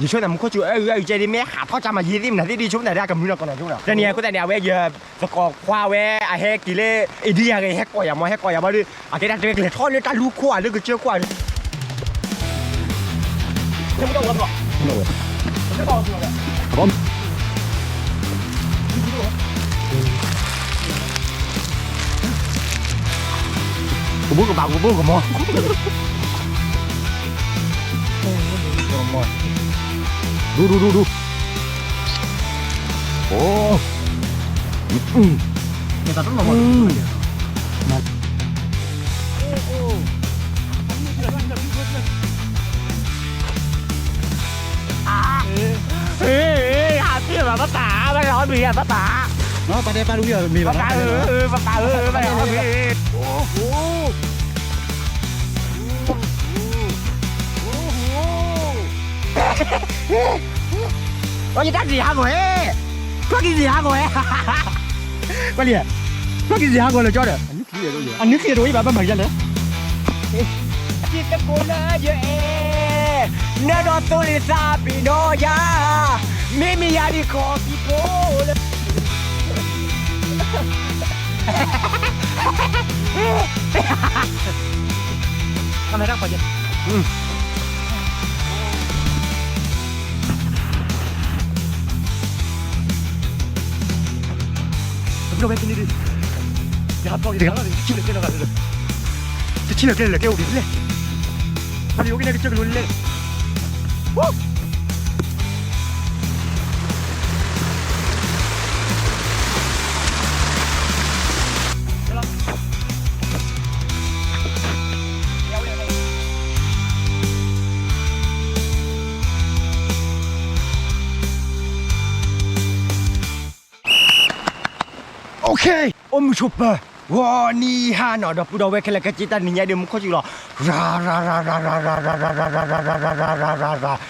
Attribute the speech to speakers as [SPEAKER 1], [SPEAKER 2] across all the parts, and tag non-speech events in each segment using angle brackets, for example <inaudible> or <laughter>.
[SPEAKER 1] vì số này một có chữ ơi ơi chơi đi mé. Khả thoát trăm mà gì đi này đi đi xuống này ra cầm nó còn này xuống nào. Ra nè có tại nào bây giờ và còn khoa về à he kỳ lê đi đi à cái he coi à đi. À cái đặt cái lệ thoát lên ta lu khoa lên cái chưa khoa <laughs> ดูดูดูดูโอ้อืม
[SPEAKER 2] 일단 흘러버 려. 음.
[SPEAKER 1] ê hà tiên mà bắt tả bây giờ hỏi bị à bắt tả
[SPEAKER 2] เนาะปลาเดียปลาลูกเดียวมี bắt ปลา tả เอ ừ อ
[SPEAKER 1] ừ bắt tả ừ ừ bây giờ hỏi bị โ我你打几下过哎？我给几下过哎？快点，我给几下过了，叫的。
[SPEAKER 2] 你可以多远？啊，你
[SPEAKER 1] 可以多一百八百下来。kita kuna je eh nado tulis api noya mimi yari kopi pol kamera apa je hmm prometo ni ya pa de gana de chile que no gana de chile que le que ubile pero yo que le que le ¡Woo! 오케이 엄마 좁아 와니 하나 나 뿌다 왜 캘라 같이 딴 니냐 좀 커지라 라라라라라라라라라라라라라라라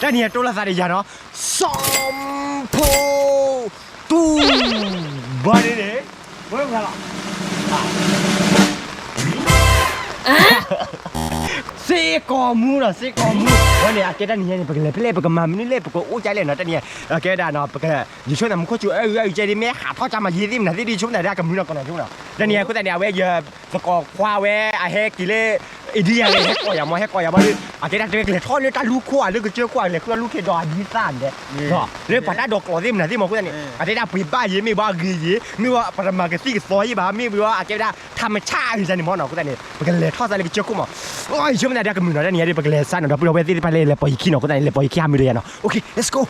[SPEAKER 1] 다니야 똘라사리 야너 썸포 뚜 바리네 뭐야 가라 아 เซกอมูล่ะเซกอมูวันนี้อาเกด้านี้เนี่ยปกเลยเล่ปกมามินเล่ปกโอ้ใจเล่นนะตอนนี้อาเกด้านอปกเลยอยู่ช่วยนำโคจูเอ้ยใจดีแม่ขาท่อจํมายีดิมนะที่ดีช่วงไหนได้กับมินก่อนหนะชุบน่ะตอนนี้กูแต่เนี่ยเว้ยเยอะสกอร์คว้าเว้อาเฮกิเล่ dia le ko ya mo he ko ya ba a te da te le thol le ta lu ko a le ko che ko a le ko lu ke do a di san de no le pa da do ko dim na dim ko ne a te da pi ba ye mi ba gi ye mi wa pa ma ke si ke so ye ba mi wa a te da tham cha yi san ni mo no ko ne pa ke le thol sa le ke che ko mo oi je mo na da ke mi no da ni ya de pa ke le san no da pu lo ve di pa le le pa ki no ko ne le pa ki ha mi de ya no okay let's go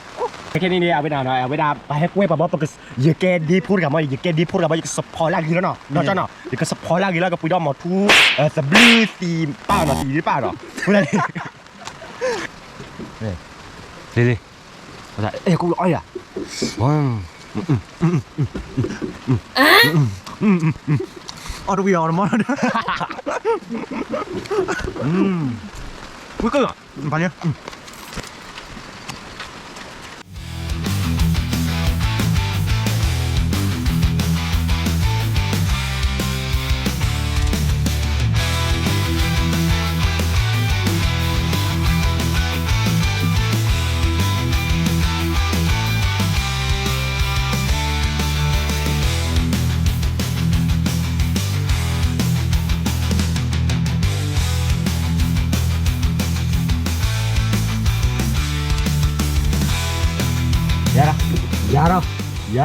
[SPEAKER 1] แค่นี้เนี่ยเอาไปด่าหน่อยเอาไปด่าไปให้กล้วยปะบอกปกอย่าแกดีพูดกับมันอย่าแกดีพูดกับมันอย่าสปอร์ลากีแล้วเนาะเนาะจ้าเนาะอย่าสปอร์ลากีแล้วก็ปุยดอมหมอทูเออสบลูตีป้าเนาะตีหรือเปล่าเนาะพูดอะไรเฮ้ยเฮ้ยอะไรเอ้ยกูอ้อยอะว้าว
[SPEAKER 2] อ๋อดูวิว
[SPEAKER 1] มั้งอืมกูก็ปันเนี่ย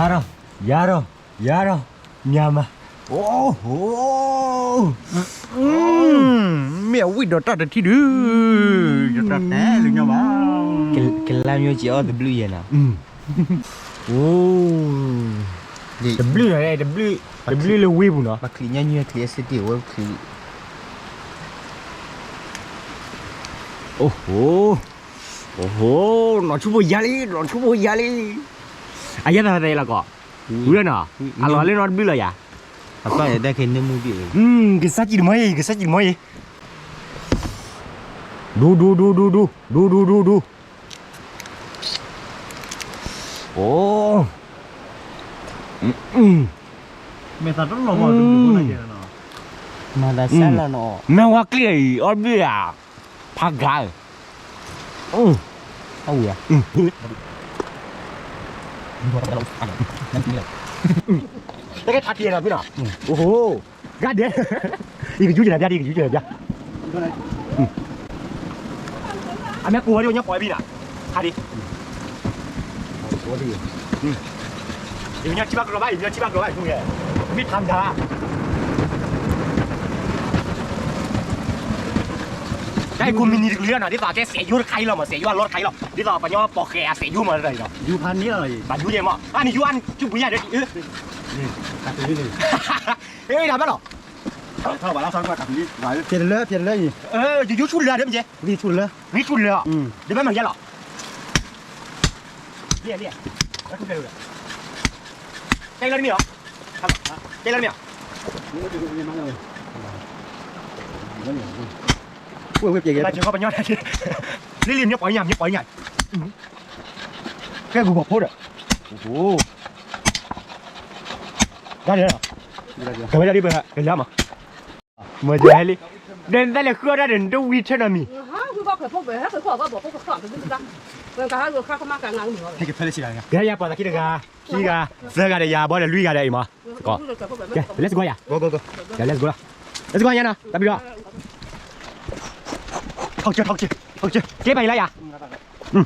[SPEAKER 1] Dạ đâu Dạ đâu Dạ đâu Nhà mà Ô ô Mẹ ui đó ta đã thì đứa. Đó ta té lưng nhau bảo
[SPEAKER 3] Cái làm nhau chỉ ở the blue vậy nào?
[SPEAKER 1] Ô The blue này đây, the blue The blue là wave bụng đó Mà
[SPEAKER 3] khỉ nhau như là khỉ city wave khỉ.
[SPEAKER 1] Ô hô. Ô hô Nó chú bồi giá lý Nó chú bồi giá lý. Wo kli โอ้โหโอ้โหหนอนชุบยาลีหนอนชุบยาลีอายะอะไรล่ะก็รู้แล้วเนาะอร่อยเลยนอนบิเลยอะ
[SPEAKER 2] apa ya dah kena mu bi.
[SPEAKER 1] อืมกษัตริย์มั้ น
[SPEAKER 2] ั่นนี่แหละ
[SPEAKER 1] แล้วก็ทักเทียนครัพี่หน่อโอ้โหกัดเดีอีกยุ่งเหยิบยาอีกยุ่งเหยิบาอันนี้กลัวดิวันนี้ปล่อยพี่น่ะคาดิ
[SPEAKER 2] กลัวดิ
[SPEAKER 1] อยู่เนี่ยชิบักรอไว้อยู่เนี่ยชิบักรอไว้ทุกอย่างมิดทำดา ได้กูมินิเรือน่ะที่ต่อแกเสียยุ่ใครหรอมาเสียยุ่รถใครหรอที่ต่อปัญญาปอกแกเสียยุ่มาอะไรหรอ
[SPEAKER 2] Du pan ni lah.
[SPEAKER 1] บัตรยุ่ยังมั้งอันนี้ยุ่อันจุ๊บบุญใหญ่เด็ดเออ
[SPEAKER 2] Kata ni ni.
[SPEAKER 1] เฮ้ยทำได้หรอ
[SPEAKER 2] Tahu balas sang kata ni. Wai, pian le, pian le ni.
[SPEAKER 1] เอออยู่ยุ่ชุนเรือเดี๋ยวมันเจ๊ Vi tu le. นี่ชุนเรือ Hmm. เดี๋ยวไม่มาเยอะหรอเรียกเรียกแล้วคุณไปดูเลยใจร้อนมีเหรอใจร้อนมีเหรอ
[SPEAKER 2] Ni mana ni? Ni. Wei, wei, pian มา ke. เจอเขาปัญญาได้นี่เรียนเนี่ยปล่อยยำเนี่ยปล่อยใหญ่แค่กูบอกพูดอะโอ้โหได้เลยเหรอ Ui, việc gì vậy? Ba chưa
[SPEAKER 1] có bao nhiêu đây. <laughs> Lý Liên nhấp bỏi nhầm, nhấp bỏi nhầm. Cái vụ bọc hút à? Ồ. Ra đi nào. Cầm ra đi bên hạ, cầm ra mà. Mà giờ hay đi. Đến đây là khưa ra đến đâu vi chơi là mì. Thế
[SPEAKER 2] cái phải là
[SPEAKER 1] Cái nhà bỏ ra kia được à? Kia à? Giờ gà đây à, bỏ là lui gà đây mà. Có.
[SPEAKER 4] Okay,
[SPEAKER 1] let's go ya.
[SPEAKER 2] Go go go.
[SPEAKER 1] Yeah, let's go. Let's go nha nào. Tạm biệt rồi. 说，掏钱掏钱掏钱，给白了呀，嗯。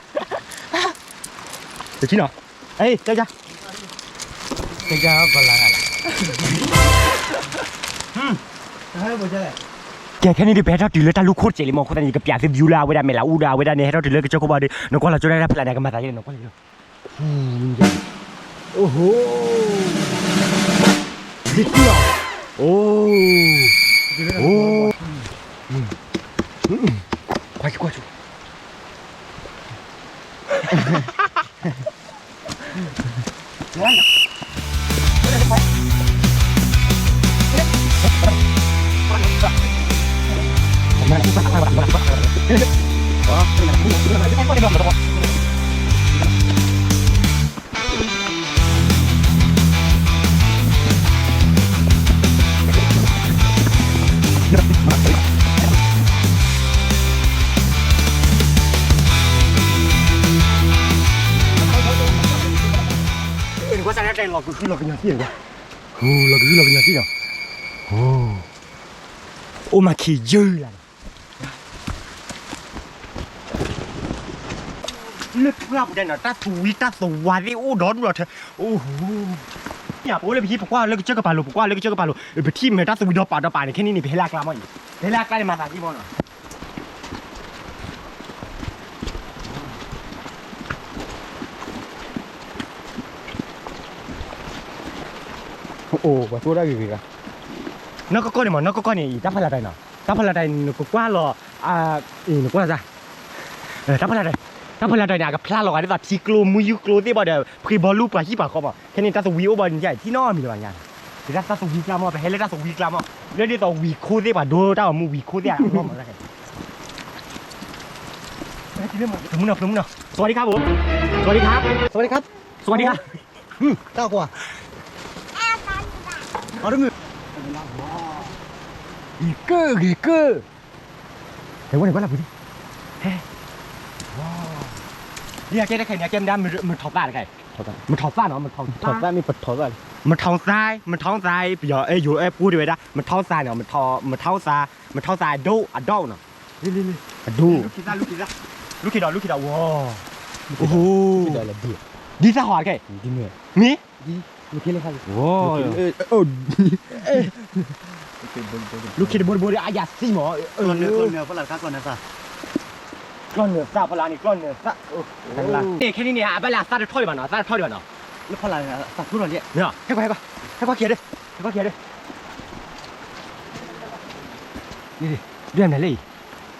[SPEAKER 1] từ chín rồi ê cho cho cho cho còn là কেখানি রে বেটা টিলে টা লুখোর চেলি মখো তানি কে প্যাসে ভিউলা আওরা মেলা উড়া আওরা নে হেরা টিলে কে চকো বাড়ি নকলা চোরা রা প্লানা কে মাথা জেলে নকলা ওহো দিতিয়া ও
[SPEAKER 2] ও
[SPEAKER 1] 과지 과지 뭐하냐? 그래서 뭐야? 그래? 엄마는 이거 안 하고 안 하고 안 하고.
[SPEAKER 2] 와, 그래. 이거
[SPEAKER 1] 이거 이거 이거 이거 이거 이거 이거 이거 ว่าจะได้หลอกคือหลอกกันอย่างที่เหรอโอ้หลอกคือหลอกกันอย่างที่เหรอโอ้โอ้มาขี้ยืดเลยลึกลับเนี่ยนะตาทุยตาสวัสดีโอ้ดอนเราเถอะโอ้โหอย่าพูดเลยพี่บอกว่าเลิกเจอกับปลาลูบอกว่าเลิกเจอกับปลาลูเออไปที่เมตาสวีดอปาดอปาเนี่ยแค่นี้นี่ไปให้ลากลามาอีกให้ลากลามาสาที่บอลอ่ะ Oh, buat tu lagi ke? นกก็เนี่ยมั นนกก็เนี่ยตับพลาไดเนาะตับพลาไดนกกว่าหรออ่าอีนกว่าจ้ะเออตับพลาไดตับพลาไดเนี่ยกับพลาหรอกอันนี้ว่าทีกลูมุยกลูที่บ่เดี๋ยวพรีบอลลูปลาที่ปากเขาบอกแค่นี้ตัดสวีโอบอลใหญ่ที่นอมีหรือเปล่าเนี่ยเดี๋ยวตัดสวีกลามไปให้เลยตัดสวีกลามเรื่องนี้ต่อวีโคที่ป่ะดูต้ามูวีโคที่อะนองมาแล้วกันสมมุตินะสมมุตินะสวัสดีครับผมสวัสดีครับ
[SPEAKER 2] สวัสดีคร
[SPEAKER 1] ับ Tahu
[SPEAKER 2] aku ah. Ada mu? อีเกอร์อีเกอร์เดี๋ยววั 얼음을
[SPEAKER 1] 이끄 이끄 대원이 발라 보지 해เนี่ยแกได้แค่เนี่ยแกไม่ได้มันมันท้องฟ้าเลยไงมันท้องฟ้าเนาะมันท้องถอดแว่า
[SPEAKER 2] มี
[SPEAKER 1] ปดถอดแว่นมันท้องทรายมันท้องทรายเดี๋ยวเอ้ยอยู่เอ้ยพูดดีไปนะมันท้องทรายเนาะมันท้อมันท้องทรายมันท้องทรายดูอะดูเนาะนี่นี่นี่อะดูลูกขี้ได้ลูกขี้ได้ลูกคิดดอลูกคิดดอว้าว
[SPEAKER 2] โอ้โห
[SPEAKER 1] ดีสะหอดแก
[SPEAKER 2] ดีเหนื่อย
[SPEAKER 1] มี
[SPEAKER 2] ดี ลูกคินเลยครับ
[SPEAKER 1] โอ้ยเอ
[SPEAKER 2] ้ยลูกคิด
[SPEAKER 1] บนบนอายาสิหมอกลอนเนื้อกลอนเน
[SPEAKER 2] ื้อฝรั่งข้ากลอนเนื้ซะ
[SPEAKER 1] กลอนเนื้อซาฝรั่งนี่กลอนเนื้อซาโอ้เด็กแค่นี้เนี่ยไปละซาจะทอยบ้านเนาะซาจะถอยบ้านเนาะ
[SPEAKER 2] แล้วฝรั่ซาทุกคนเนี่ย
[SPEAKER 1] เนี่ยให้ไปให้ไปให้ไปเขียนเลยให้ไปเขียนเลยนี่ดิด้วยไหนเลย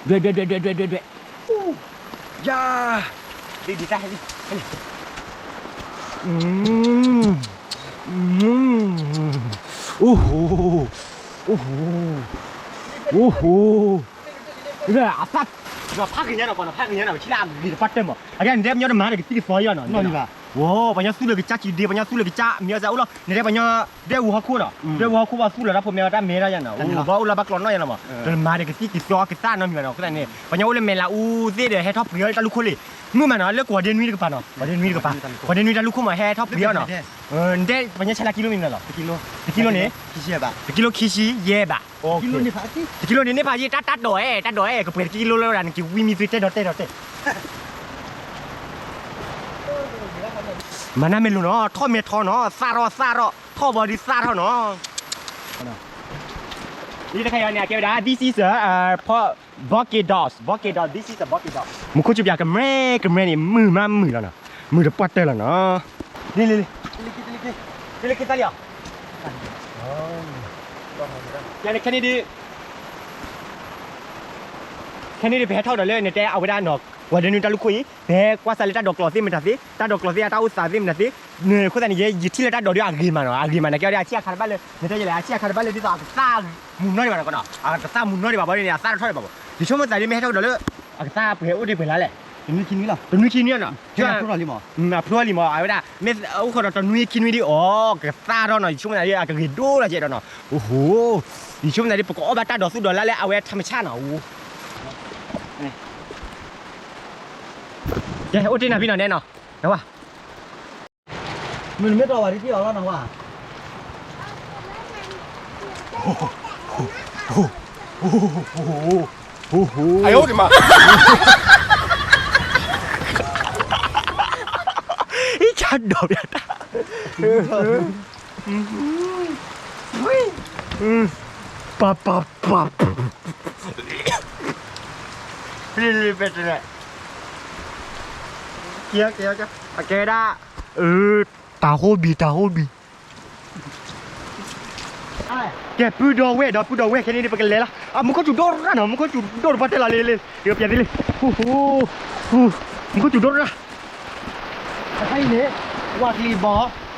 [SPEAKER 1] ด้วยด้วยด้วยด้วยด้วยด้วยยาดีดีใจดิอืม 음. 오호. 오호. 오호. 이거 아빠. 이거 파 그냥 오빠 파 그냥 오빠 치라 미리 파때 뭐. 아간 내 면은 말에 끼기 소이야 너. 너니가. Wow, banyak sulit kita kiri, banyak sulit kita ni ada ulah. Ni ada banyak dia ulah aku lah. Dia ulah aku pasal lah, pun merah merah je lah. Ulah ulah bakal nanya nama. Dan mana kita kita kita nama mana kita ni. Banyak ulah melah u dia dia head top real tak lukul ni. Nu mana le kuat dia ni depan lah. Kuat dia ni depan. Kuat dia ni dah lukul mah head top real lah. Dia banyak celah kilo ni lah.
[SPEAKER 2] Kilo. Kilo ni. Kisi ba.
[SPEAKER 1] Kilo kisi ye ba. Kilo ni
[SPEAKER 2] pasi.
[SPEAKER 1] Kilo ni ni pasi. Tat tat doe, tat doe. Kepel kilo le dan kiwi mi fite dote dote. มันน่าไม่รู้เนาะท่อเมทอเนาะซาร์อซารอท่อบอดี้ซาเท่าเนาะนี่จะใครเนี่ยเกี่ยวน this is a uh, bucket dogs bucket dog this is a bucket dog มึงควรจุอยากกันแม่กันแม่นี่มือมามือแล้วนะมือจะปัดเตะแล้วเนาะนี่เลยนี่เลยกินตาเลียวอย่างนี้แค่นี้ดีแค่นี้ดีไปให้เท่าเดิมเลยเนี่ยแต่เอาไปได้หนอก วันนี้ตาลูกคุยเฮ้กว่าสาลิตาดอกกลอซีมันจะศน์ตาดอกกลอซี่ตาอุตสาซีมันจะศน์เนี่ยคุณตนนี่ยยิ่งที่เลตาดอกดีอากีมันอะอากีมันนะแกเรียกอาชีพคาร์บัลเลยเนี่ยจะเรียกอาชีพคาร์บัลเลยที่ตัวอักษรมุนนอริบ้านก็เนาะอักษรมุนนอริบ้านเนี่ยอักษรทอริบ้านดิฉันมันตาดีไม่ให้เท่าเดิมอักษรเพื่ออุดิเพื่อละเลย
[SPEAKER 2] ตนุคินนี่หรอ
[SPEAKER 1] ตนุคินนี่เนาะที่ว่าพ
[SPEAKER 2] รอลิมอ
[SPEAKER 1] นะพรอลิมอเอาไว้ได้เมสเอาคนเราตนุคินวิดีโอเกษตรเราหน่อยช่วงไหนดีอากาศดูละเจ็ดเนาะโอ้โหดิช่วงไหนดีปกติอัตราดอกสุดดอลแล้วเอาไว้ธรรมชาติเนาะ เนี่ยบกเลยคือบอกว่าเกมนี้บ้านเป็นเพลย์ที่ยังไม่รอก
[SPEAKER 2] ็
[SPEAKER 1] แล้ว เกียร์เกียร์จ้ะโอเคได้ เออตาโคบีตาโคบีแกพูดดอเว้ดอพูดดอเว้แค่นี้ไปกันเลยละอะมึงก็จุดดอนะนะมึงก็จุดดอร์พัดละเลยเลยเดี๋ยวเปลี่ยนเลยโอ้โหมึงก็จุดดอร์นะ
[SPEAKER 2] ให้เนี่ยวัาทีบอ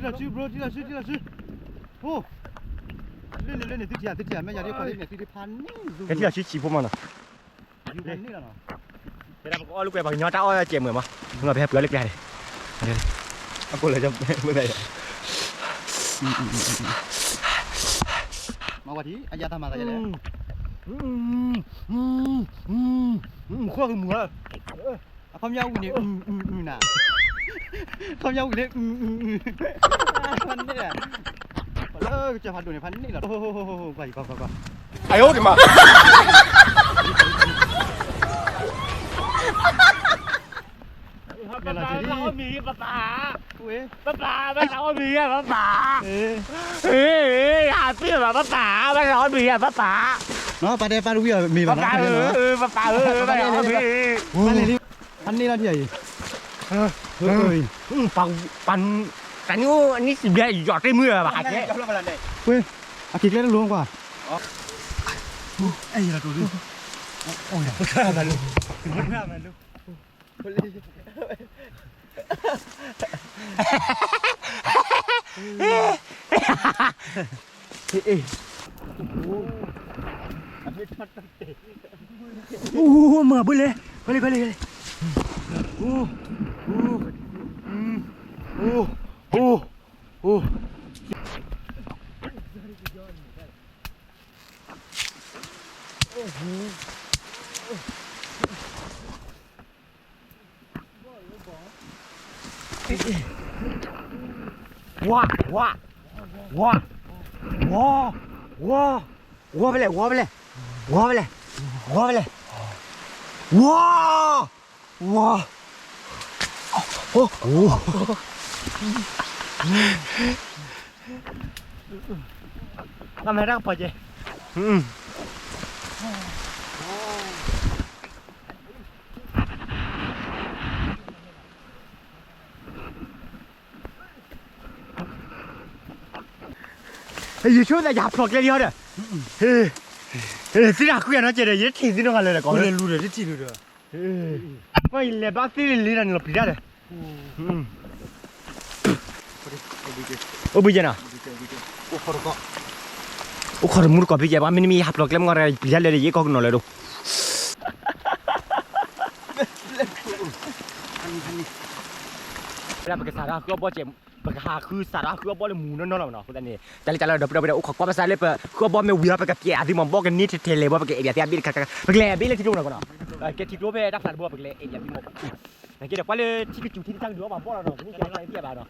[SPEAKER 2] ที่เราชื่อที่เราชื่อบรที่เราชื่อที่เราชื่อโอ้เล่นเล่นเล่นติดเสียติดเสียไม่อยากได้คนเล่นเนี่ยติดพันนี่ cái gì là
[SPEAKER 1] chỉ chỉ phụ mà nó
[SPEAKER 2] อยู่พันนี่แล้วเนาะ
[SPEAKER 1] cái đó có lúc này bằng nhỏ tao ơi chèm người mà nhưng mà bé bữa lịch này đây
[SPEAKER 2] aku là trong bữa này มาวันที่อายาทำมาอะไรเนี่ย
[SPEAKER 1] khoa cái mùa
[SPEAKER 2] ความยาวเนี่ยอืมอืมอืมน่ะ คำยาวอีกเนี่อืมอืมอืมพันนี่แหละเออจะพันดูในพันนี่เหรอโอ้โหไปไปไปไปไ
[SPEAKER 1] อ้โอ้ดิมาภาษาเรามีภาษา
[SPEAKER 2] อุ้ย
[SPEAKER 1] ภาษาภาษาเรามีภาษาเ
[SPEAKER 2] อ้ย
[SPEAKER 1] เอ้ยหาเสื้อภาษาภาษาเรามีภาษา
[SPEAKER 2] เนาะปลาเดปลาลูกเบี้ยมีภาษาเ
[SPEAKER 1] ออภาษาเออภาษาเรามี
[SPEAKER 2] อันนี้เราใหญ่
[SPEAKER 1] Pang pan tanyo ni sebelah jot ni mưa bà chứ.
[SPEAKER 2] Quên. À kịp lên luôn quá. Ê là tụi đi. Ôi
[SPEAKER 1] là là luôn. Mất ra mà luôn. Ê ê. Ô, mở bơi lên. Bơi lên bơi lên. Ô. 오, 오, 오. 와, 와, 와, 와, 와, 워블레, 워블레, 워블레, 워블레, 와, 와. ဟောဟိုကင်မရာပေါ်ကြဟွန်းရေချိုးတဲ့ရာဖလော့ကလေးရတယ်ဟေးဟေးစိရခုရနော်ကျတယ်ရေထီစင်းတော့ကလည်းကောင်းတယ်
[SPEAKER 2] လူတယ်တိလူတယ်
[SPEAKER 1] ဟေးမိုင်လေဘာသိလေးလေးတယ်လို့ပြရတယ် โอ้บีเ না ও খর মুর কবি যাবো আমি নিমি হাফ লগলাম গরে ভিজালে রে ইয়ে কক নলে রো Berapa kesarah kau bawa cem? ปากหาคือสาระคือบอลมูนนั่นเนาะคนนี้แต่แต่เราเดี๋ยาเราไปเอาขอความภาษาเลยเปคือบอลไม่เวียไปกับเกียร์ที่มันบอกกันนี่เทเลว่าไปกับเอเดียที่อ่นบิลกันกันไปเลยบิลที่รู้นะคนเนาะเกียร์ที่รู้ไปดักสันบัวไปเลยเอเดียที่มัน เกิดไปเลยที่กจุที่ตั้งดูว่าบ้านพวกเราเนา ¿cuál es chico chutín tan duro? Vamos a ponerlo.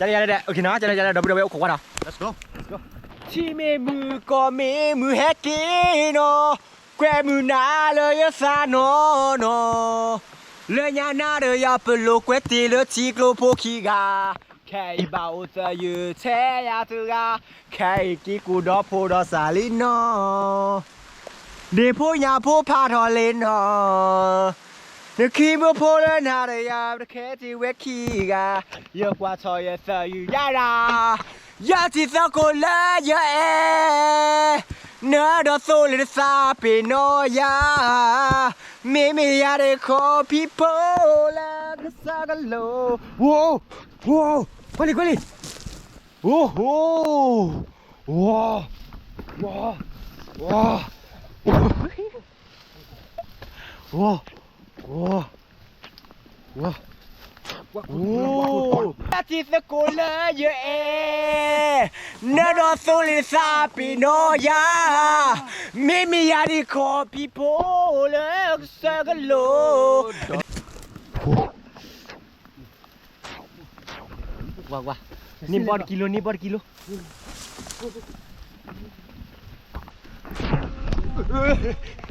[SPEAKER 1] Ya, ya, ya. Ok, no, ดดะดับ Doble, doble, ojo, าเนาะ
[SPEAKER 2] Let's go. Let's go.
[SPEAKER 1] ที่เมมือก็เมมือแฮกกีโนแกมือหนาเลยซาโนโนเลยยานาเลยยาเปโลกเวตีเลยจีกลูโพคีกาแค่เบาจะอยู่เชียาตุกาแค่กี่กูดอพูดอสาลินโนเดีพูยาพูพาทอลินฮอ 那气不破的哪的呀？那开的我气呀，有瓜草也少有呀啦，呀地上过来呀哎，那到手里的啥被诺呀，妹妹呀的好皮破了个啥个喽？哇哇，快点快点！哦吼，哇哇哇哇！哇 ลซาเปโนยาไม่ไม่ยาเดคอพี่โพลาก็ซากันโล
[SPEAKER 2] ว้าวว้าวไป
[SPEAKER 1] เลยไปเลยโอ้โหว้าวว้าวว้าวว้าวว้าวว้าว Oh, that is the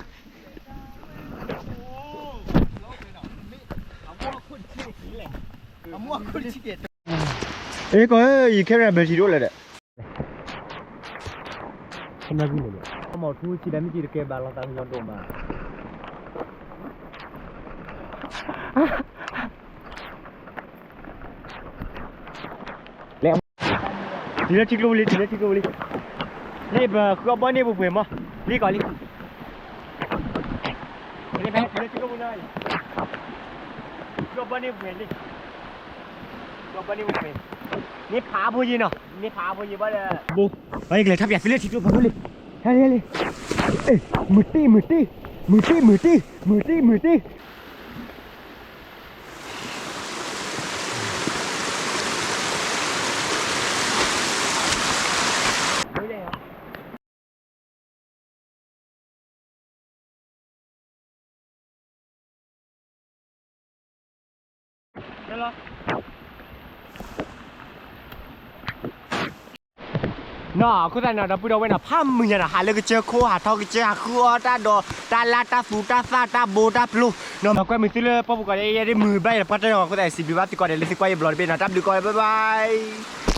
[SPEAKER 2] color you are. Never solid sapinoya. Mimi yadi ko people sagalo. Wah wah. Ni bar kilo ni bar kilo. 아무와 콜치게
[SPEAKER 1] 이거 이 카메라 몇이 올라래? 끝나긴 거네. 뭐 두시 데미지 이렇게 말라다는 정 จบบนี้เห็นดิจบบนี้เห็นนี่ผาพูยีเนาะนี่ผาพูยีบ่เลยบุไปเลยทับอย่าซื้อเลยทิ้งตัวพูลิเฮ้ยเฮ้ยเฮ้ยมือตีมือตีมือตีมือตีมือตีมือตี วะนอกูแต่น่อดปุดเอาไว้น่ะพามึงอย่าน่ะหาเลยก็เจอโคหาทองก็เจอหาคูอตาโดตาลาตาสูตาซาตาโบตาพลูน่อมาก็มึงซื้อเลยป้าบุกก็ได้ได้มือใบแล้วพัดได้ของกูแต่สิบวิวัติก่อนเดี๋ยวเลยสิกว่าอย่าบลอนเป็นน่ะตับดีก่อนบ๊ายบาย